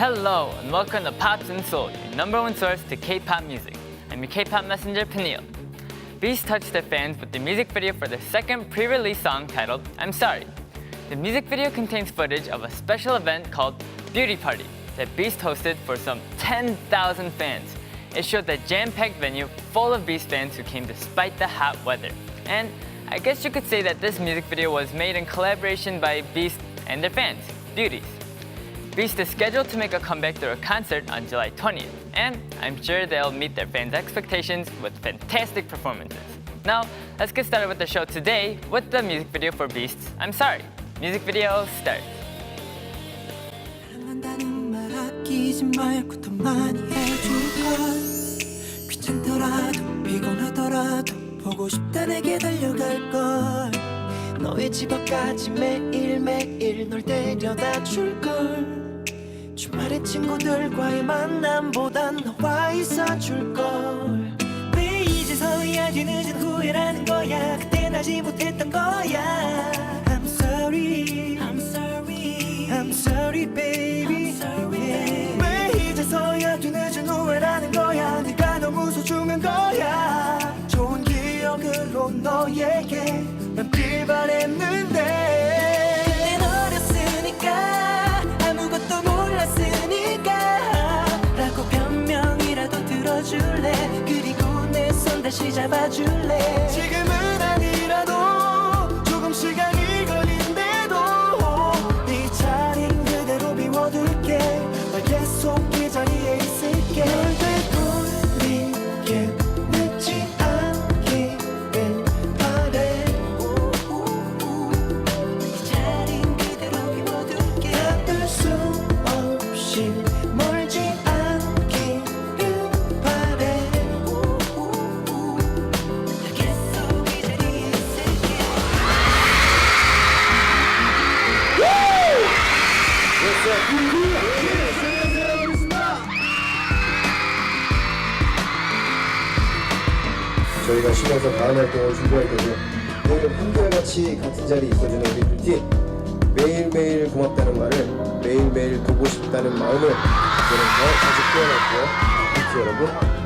Hello and welcome to Pops and Soul, your number one source to K-pop music. I'm your K-pop messenger, Peniel. Beast touched their fans with the music video for their second pre-release song titled "I'm Sorry." The music video contains footage of a special event called Beauty Party that Beast hosted for some 10,000 fans. It showed the jam-packed venue full of Beast fans who came despite the hot weather. And I guess you could say that this music video was made in collaboration by Beast and their fans, Beauties. Beast is scheduled to make a comeback through a concert on July 20th, and I'm sure they'll meet their fans' expectations with fantastic performances. Now, let's get started with the show today with the music video for Beast's I'm Sorry. Music video starts. 사랑한다는 말 아끼지 말고 더 많이 해줄걸 귀찮더라도 피곤하더라도 보고 싶다 내게 달려갈걸 너의 집 앞까지 매일매일 널 데려다 줄걸 주말에 친구들과의 만남보단 너와 있어줄걸. 왜 이제서야? 뒤 늦은 후회라는 거야. 그땐 하지 못했던 거야. I'm sorry. I'm sorry. I'm sorry baby. I'm sorry 왜 이제서야? 뒤 늦은 후회라는 거야. 네가 너무 소중한 거야. 좋은 기억으로 너에게 다시 잡아줄래? 지금 저희가 쉬면서 다음 활동을 준비할 거고 늘 한결같이 같은 자리에 있어주는 우리 뷰티 매일매일 고맙다는 말을 매일매일 보고 싶다는 마음을 저는 더 자주 표현할게요. 여러분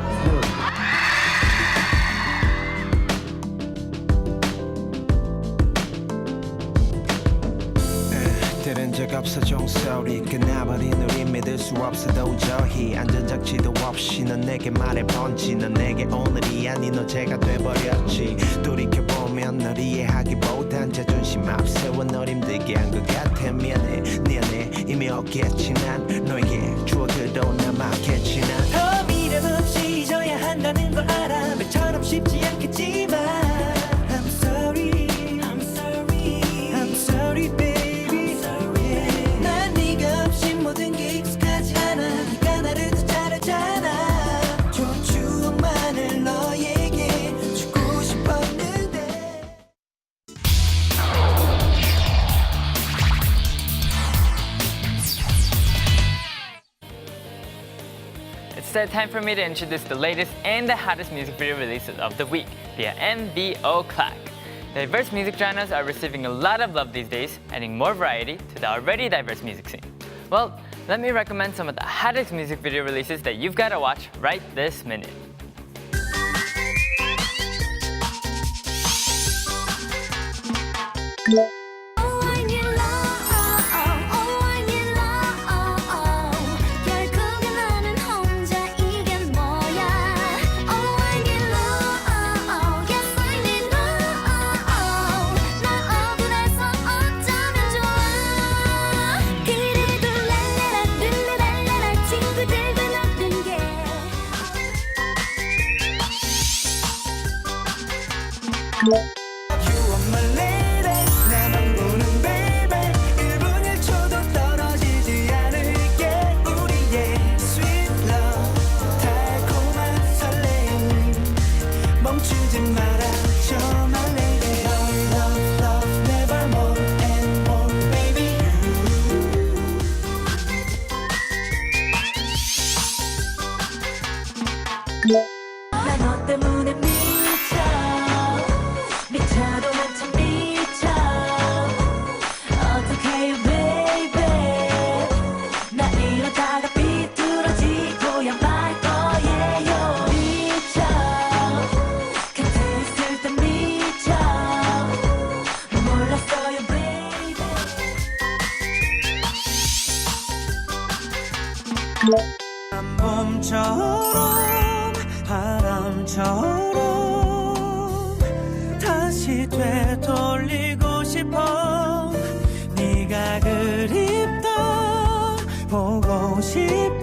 적 없어 종소리 끝나버린 우리 믿을 수 없어 도저히 안전장치도 없이 넌 내게 말해 번지. 넌 내게 오늘이 아닌 어제가 돼버렸지. 돌이켜보면 널 이해하기보단 자존심 앞세워 널 힘들게 한 것 같아. 미안해 미안해. 이미 없겠지 난 Time for me to introduce the latest and the hottest music video releases of the week via MBO Clack. Diverse music genres are receiving a lot of love these days, adding more variety to the already diverse music scene. Well, let me recommend some of the hottest music video releases that you've got to watch right this minute. Oh 봄처럼 바람처럼 다시 되돌리고 싶어. 네가 그립다 보고 싶다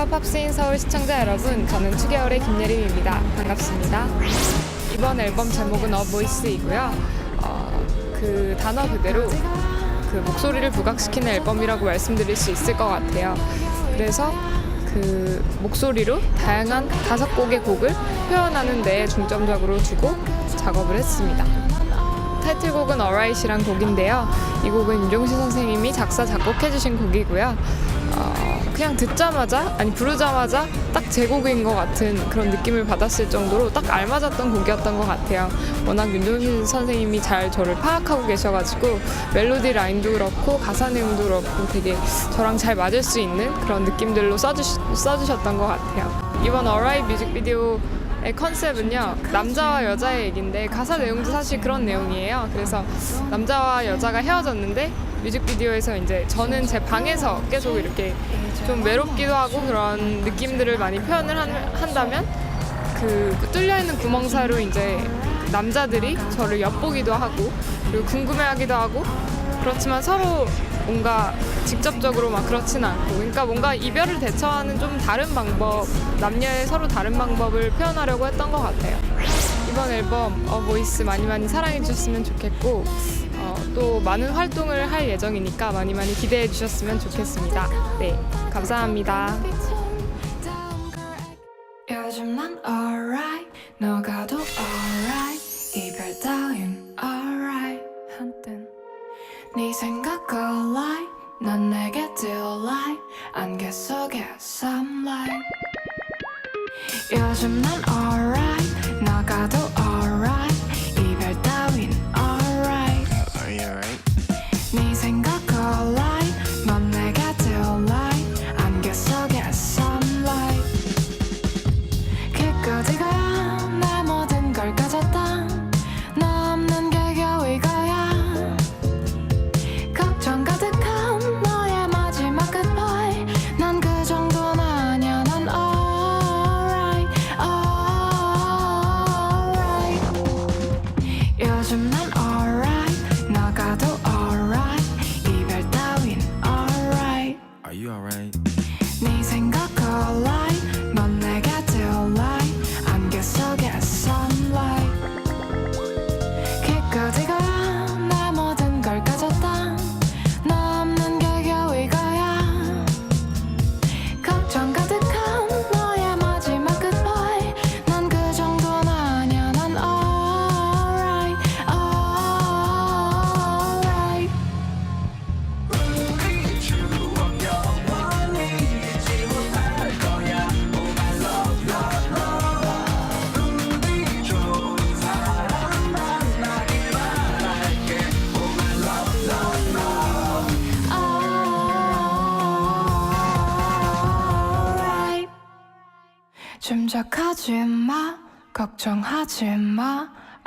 안녕하세요 팝스인 서울 시청자 여러분 저는 2개월의 김예림입니다. 반갑습니다. 이번 앨범 제목은 어 보이스이고요. 어, 그 단어 그대로 그 목소리를 부각시키는 앨범이라고 말씀드릴 수 있을 것 같아요. 그래서 그 목소리로 다양한 다섯 곡의 곡을 표현하는 데 중점적으로 두고 작업을 했습니다 타이틀곡은 Alright이란 곡인데요. 이 곡은 윤종신 선생님이 작사 작곡해주신 곡이고요. 어, 그냥 듣자마자 아니 부르자마자 딱 제 곡인 것 같은 그런 느낌을 받았을 정도로 딱 알맞았던 곡이었던 것 같아요. 워낙 윤종신 선생님이 잘 저를 파악하고 계셔가지고 멜로디 라인도 그렇고 가사 내용도 그렇고 되게 저랑 잘 맞을 수 있는 그런 느낌들로 써주시, 써주셨던 것 같아요. 이번 Alright 뮤직비디오 의 컨셉은요 남자와 여자의 얘기인데 가사 내용도 사실 그런 내용이에요. 그래서 남자와 여자가 헤어졌는데 뮤직비디오에서 이제 저는 제 방에서 계속 이렇게 좀 외롭기도 하고 그런 느낌들을 많이 표현을 한, 한다면 그 뚫려 있는 구멍 사이로 이제 남자들이 저를 엿보기도 하고 그리고 궁금해하기도 하고 그렇지만 서로 뭔가 직접적으로 막 그렇진 않고. 그러니까 뭔가 이별을 대처하는 좀 다른 방법 남녀의 서로 다른 방법을 표현하려고 했던 것 같아요. 이번 앨범 어 보이스 많이 많이 사랑해 주셨으면 좋겠고 어, 또 많은 활동을 할 예정이니까 많이 많이 기대해 주셨으면 좋겠습니다. 네 감사합니다. 요즘 난 alright 너가도 alright 네 생각 alright 넌 내게 delight 안개 속에 sunlight 요즘 난 alright 너가도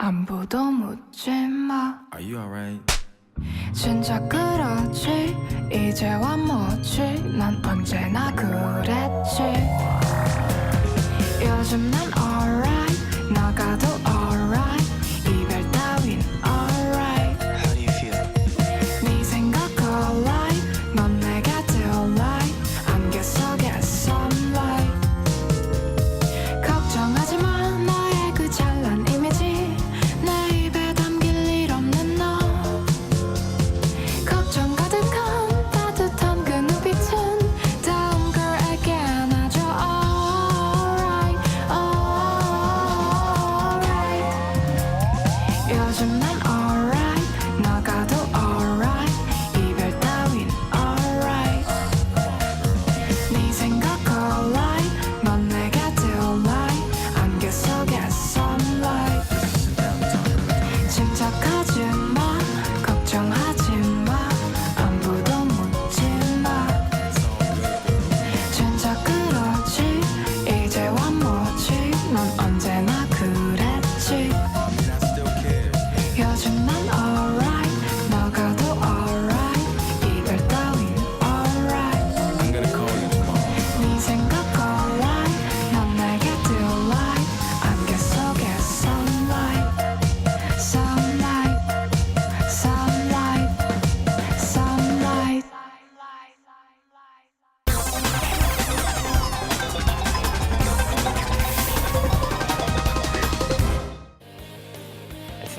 안부도 묻지 마. Are you alright? 진짜 그렇지. 이제와 뭐지. 난 언제나 그랬지. 요즘 난 alright. 너가도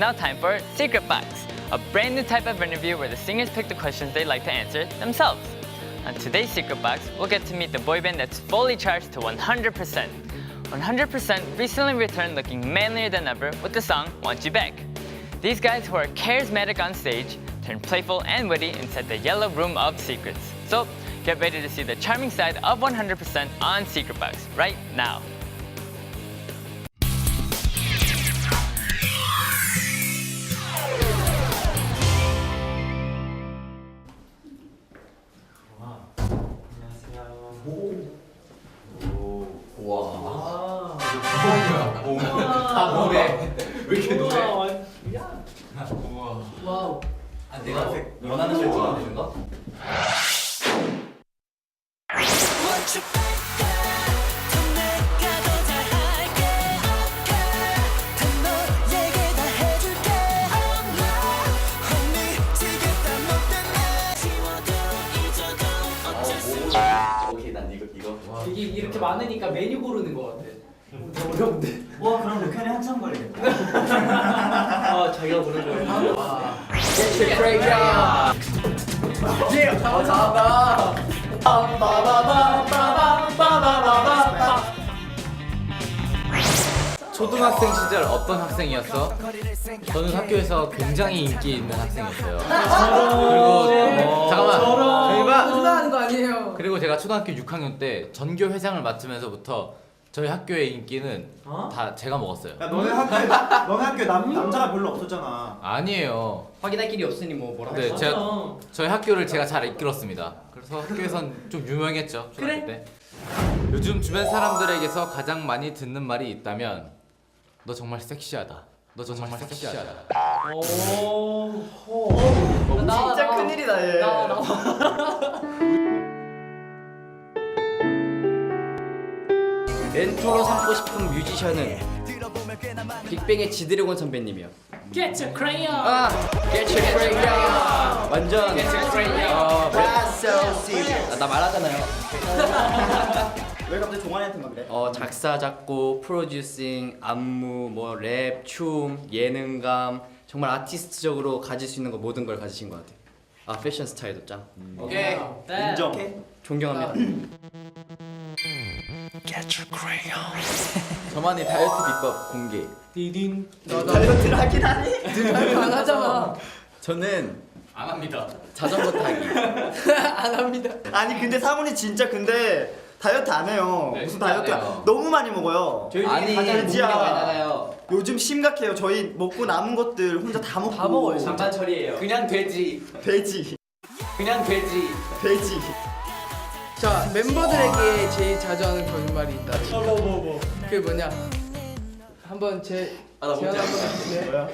now time for Secret Box, a brand new type of interview where the singers pick the questions they'd like to answer themselves. On today's Secret Box, we'll get to meet the boy band that's fully charged to 100%. 100% recently returned looking manlier than ever with the song Want You Back. These guys who are charismatic on stage turn playful and witty inside the yellow room of secrets. So get ready to see the charming side of 100% on Secret Box right now. 초등학생 시절 어떤 학생이었어? 저는 학교에서 굉장히 인기 있는 학생이었어요. 그리고 잠깐만 저희가 누나하는 거 아니에요? 그리고 제가 초등학교 6학년 때 전교 회장을 맡으면서부터 저희 학교의 인기는 다 제가 먹었어요. 야 너네 학교 너네 학교 남, 남자가 별로 없었잖아 아니에요. 확인할 길이 없으니 뭐 뭐라고. 네, 제가 저희 학교를 제가 잘 이끌었습니다. 그래서 학교에선 좀 유명했죠. 초등학교 때. 요즘 주변 사람들에게서 가장 많이 듣는 말이 있다면 너 정말 섹시하다. 너 정말, 섹시하다. 진짜 큰일이다 얘 나 나. 멘토로 삼고 싶은 뮤지션은 빅뱅의 지드래곤 선배님이요. Get your crayon. 아, Get Your Crayon. 완전 Get Your Crayon. 어, That's so serious. 아, 나 말하잖아요. 왜 갑자기 종환이한테 막 그래? 어, 작사, 작곡, 프로듀싱, 안무, 뭐 랩, 춤, 예능감 정말 아티스트적으로 가질 수 있는 거 모든 걸 가지신 것 같아요. 아 패션 스타일도 짱. 오케이. 네. 인정 존경합니다. 저만의 다이어트 비법 공개. 디딘. 다이어트를 하긴 하니? 안 하잖아. 저는 안 합니다. 자전거 타기. 안 합니다. 아니 근데 사문이 진짜 근데 다이어트 안 해요 네, 무슨 다이어트야 해요. 너무 많이 먹어요 저희 아니, 가장 많아요. 요즘 심각해요 저희 먹고 남은 것들 혼자 다 먹고 다 먹어요. 반반 처리예요. 그냥 돼지. 돼지 그냥 돼지. 돼지 자 멤버들에게 제일 자주 하는 거짓말이 있다. 뭐뭐 뭐. 그게 뭐냐? 한번 제 아, 나 제안 한번. 해주세요. 뭐야?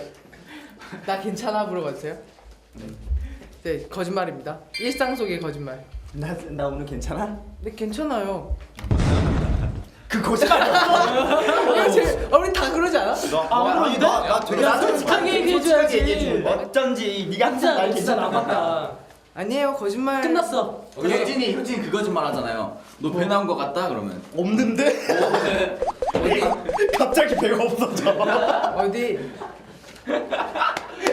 나 괜찮아 물어봐 주세요. 네 거짓말입니다. 일상 속의 거짓말. 나, 나 오늘 괜찮아? 네 괜찮아요. 그 거짓말이야 제, 아, 우리 다 그러지 않아? 너, 아, 아니 나, 나 되게 야, 솔직하게 얘기해줘야지. 얘기해주는 거야. 어쩐지 네가 항상 날 진짜 괜찮아 나빴다. 아니에요 거짓말. 끝났어. 효진이 효진이 그 거짓말 하잖아요. 너 배 나온 거 같다 그러면. 없는데? 갑자기 배가 없어져 어디?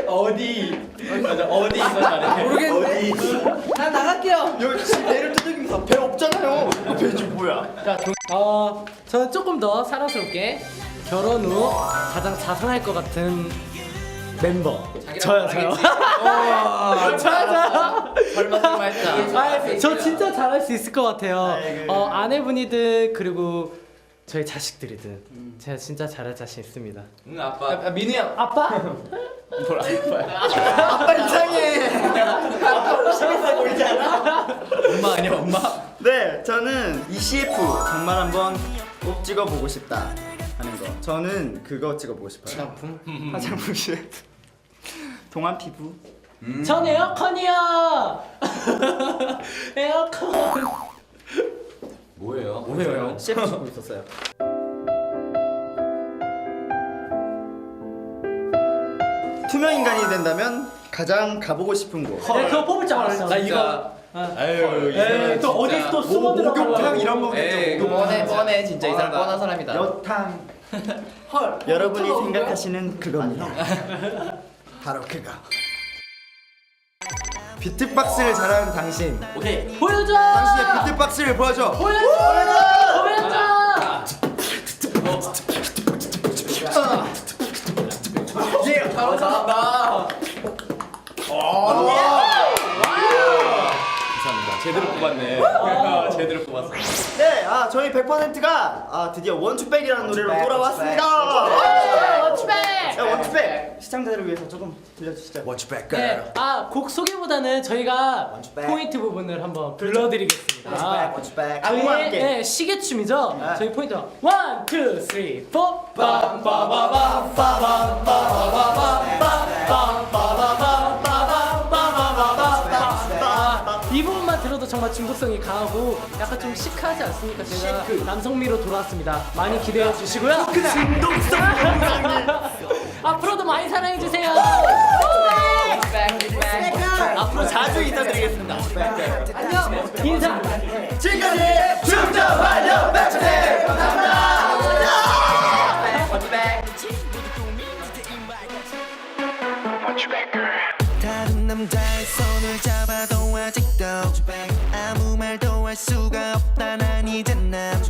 어디? 맞아 어디 있어 잘해. 모르겠는데. 어디 나 나갈게요. 여기 지금 배를 두들기면서 배 없잖아요 배 지금 뭐야 어, 저는 조금 더 사랑스럽게 결혼 후 가장 자상할 것 같은 멤버. 저요, 저요. 저요. 아, 저 진짜 잘할 수 있을 것 같아요. 아이고. 어, 아내분이든 그리고 저희 자식들이든 제가 진짜 잘할 자신 있습니다. 응 아빠. 아, 민우 형. 아빠? 뭘 아빠야? 아빠 이상해 아빠 보이지 않아? 엄마 아니야 엄마? 네 저는 이 CF 정말 한번 꼭 찍어보고 싶다 하는 거 저는 그거 찍어보고 싶어요 화장품? 화장품 CF 동안 피부 전 에어컨이요. 에어컨. 뭐예요? 뭐예요? CF 찍고 있었어요 투명 인간이 된다면 가장 가보고 싶은 곳 내가 그거 뽑을 줄 알았어. 나 이거. 아유 에이, 또 어디 또 숨어 들어가. 목욕탕 이런 거겠죠 에이, 목욕탕. 뻔해 사람이네 진짜 이 사람 뻔한 사람이다. 여탕 헐. 여러분이 어, 생각하시는 그겁니다. 바로 그거. 비트박스를 잘하는 당신. 오케이. 보여줘. 당신의 비트박스를 보여줘. 보여줘. 보여줘. 예. 잘한다. 감사합니다. 제대로 뽑았네. 제대로 뽑았어. 네, 아 저희 100%가 아 드디어 원투백이라는 노래로 돌아왔습니다. 원투백. 네, 원투백 시청자들을 위해서 조금 들려주시죠. 원투백 네. 아, 곡 소개보다는 저희가 원투백. 포인트 부분을 한번 불러드리겠습니다. 원투백. 아, 안무와 예, 함께. 예, 시계춤이죠? 네. 저희 포인트 원, 투, 쓰리, 포 빰빠바밤 빠밤 빠바바밤 중독성이 강하고 약간 좀 시크하지 않습니까? 제가 남성미로 돌아왔습니다. 많이 기대해 주시고요. 중독성 앞으로도 많이 사랑해 주세요. 앞으로 자주 인사드리겠습니다. 안녕. 인사. 지금까지 중점 활력 백스텝 감사합니다. 수가 없다. 난 이제 남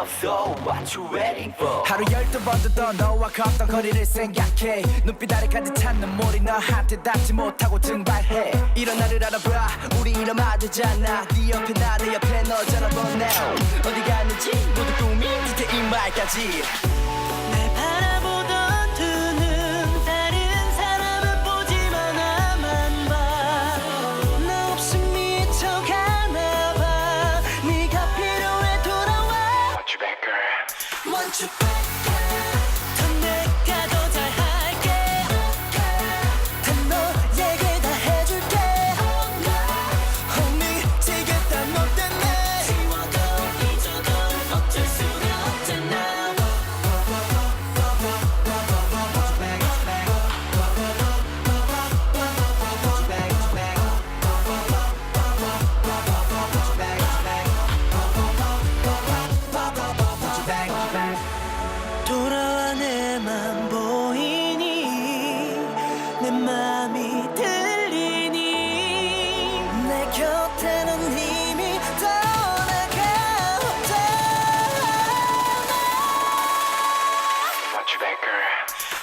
없어. What you waiting for? 하루 열두 번도 더 너와 걷던 거리를 생각해. 눈빛 아래 가득 찬 눈물이 너한테 닿지 못하고 증발해. 일어나를 알아봐. 우리 이름 맞으잖아. 네 옆에 나 내 옆에 너잖아. But now 어디 갔는지 모두 꿈이 이제 이 말까지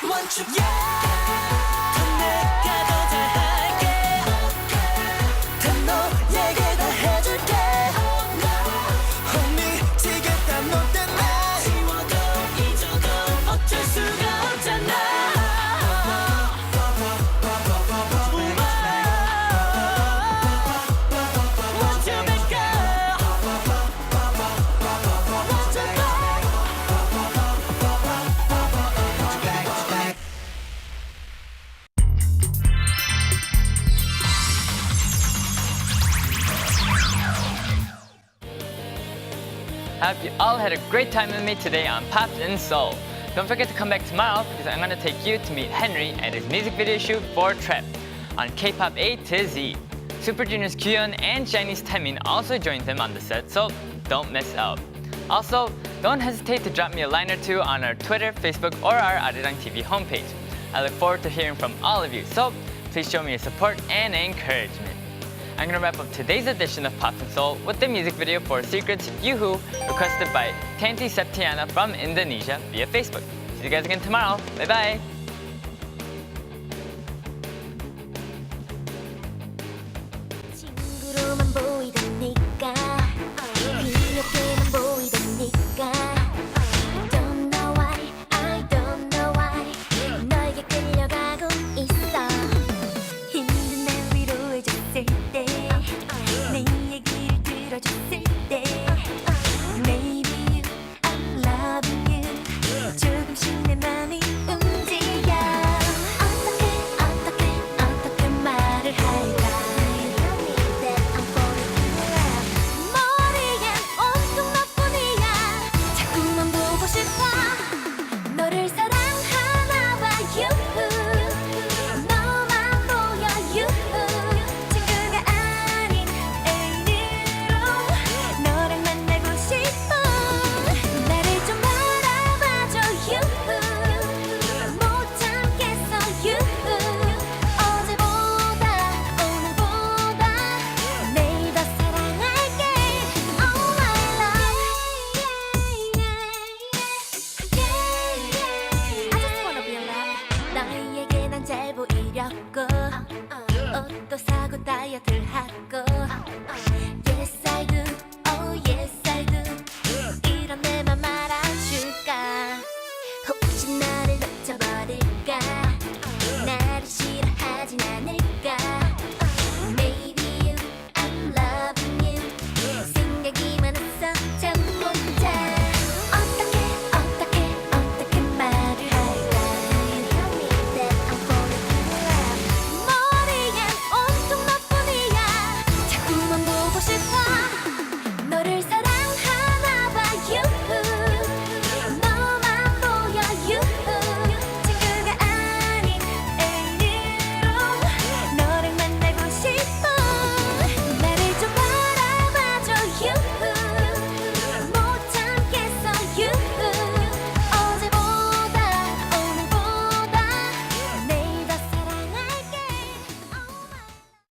Want you Hope you all had a great time with me today on Pop in Soul. Don't forget to come back tomorrow because I'm going to take you to meet Henry at his music video shoot for Trap on K-pop A to Z. Super Junior's Kyun and Chinese Taemin also joined them on the set, so don't miss out. Also, don't hesitate to drop me a line or two on our Twitter, Facebook, or our Arirang TV homepage. I look forward to hearing from all of you, so please show me your support and encouragement. I'm gonna wrap up today's edition of Pop and Soul with the music video for Secrets Yoo-Hoo, requested by Tanti Septiana from Indonesia via Facebook. See you guys again tomorrow. Bye bye.